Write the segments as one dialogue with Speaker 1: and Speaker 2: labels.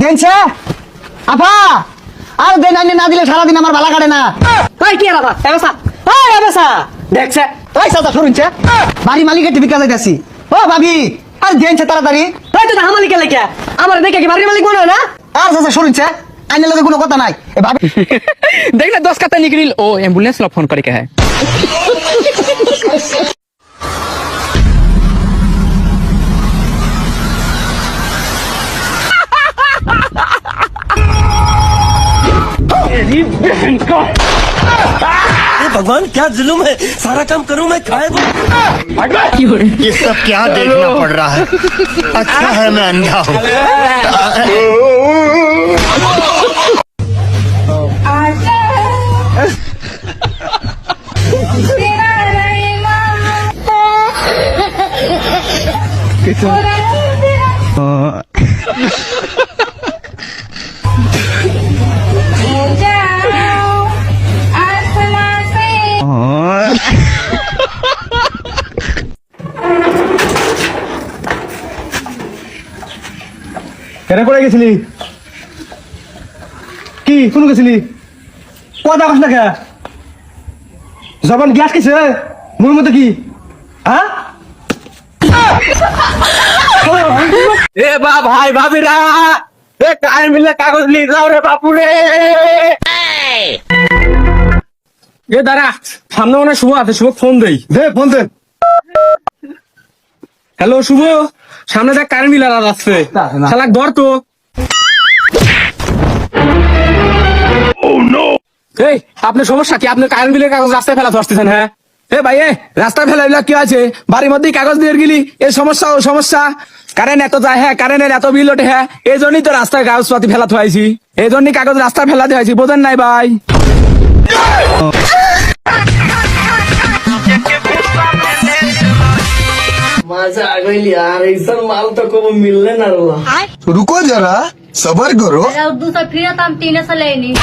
Speaker 1: দেনছে? আফা! আর দেন আইনে না দিলে সারাদিন আমার ভালা কাটে না।
Speaker 2: তাই কি আর আবার এবেসা! ওই দেখছে?
Speaker 1: তাই সাদা সরুনছে। বাড়ি মালিকের টিপিকা যাইতাছি ও ভাবি! আর দেনছে তাড়াতাড়ি।
Speaker 2: তাই তো আমার মালিকের লেখা। আমার দেখে কি বাড়ির মালিক মনে হয় না?
Speaker 1: আর সাদা সরুনছে। আইনে লগে কোনো কথা নাই। এ ভাবি
Speaker 3: দেখলে দশ কাতা নিকরিল ও অ্যাম্বুলেন্স ফোন করে কে হ্যাঁ?
Speaker 4: भगवान क्या जुलूम है? सारा काम करूँ मैं? खाए
Speaker 5: ये सब क्या देखना पड़ रहा है? अच्छा है मैं अंधा हूँ।
Speaker 1: কেন করে গেছিলি? কি? কোন গেছিলি? কথা কস না খেয়া জবান গ্যাস কিছে মুর মতো কি? হ্যাঁ?
Speaker 2: এ বা ভাই ভাবিরা এ কার মিলে কাগজ নিয়ে যাও রে বাপু রে এ দাঁড়া সামনে মনে শুভ আছে শুভ ফোন দেই।
Speaker 1: দে ফোন দে।
Speaker 2: হ্যালো শুভ। সামনে দেখ কারেন্ট মিলার আসছে।
Speaker 1: না।
Speaker 2: শালাক ধর তো। এই আপনার সমস্যা কি? আপনি কারেন্ট বিলের কাগজ রাস্তায় ফেলা ধরতেছেন হ্যাঁ? এ ভাই এ রাস্তায় ফেলা এগুলা কি আছে? বাড়ির মধ্যেই কাগজ দিয়ে গেলি? এই সমস্যা ও সমস্যা। কারেন্ট এত যায় হ্যাঁ কারেন্টের এত বিল ওঠে হ্যাঁ? এই জন্যই তো রাস্তায় কাগজপাতি ফেলা থুয়াইছি। এই জন্যই কাগজ রাস্তায় ফেলা দিয়েছি বোঝেন নাই ভাই।
Speaker 6: रुको जरा सबर करो.
Speaker 7: दूसरा फिर हम तीन से लेनी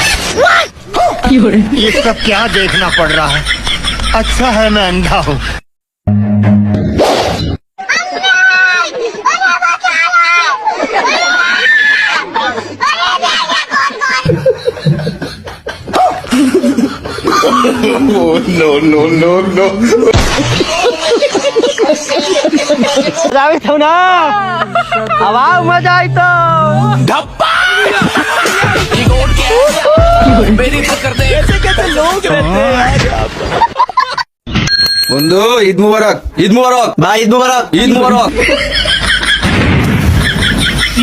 Speaker 5: ये सब क्या देखना पड़ रहा है? अच्छा है मैं अंधा हूँ।
Speaker 2: जावे तो ना? हवा मज़ा आई
Speaker 4: तो धप्पा बंधु ईद मुबारक। ईद मुबारक। भाई ईद मुबारक। ईद मुबारक।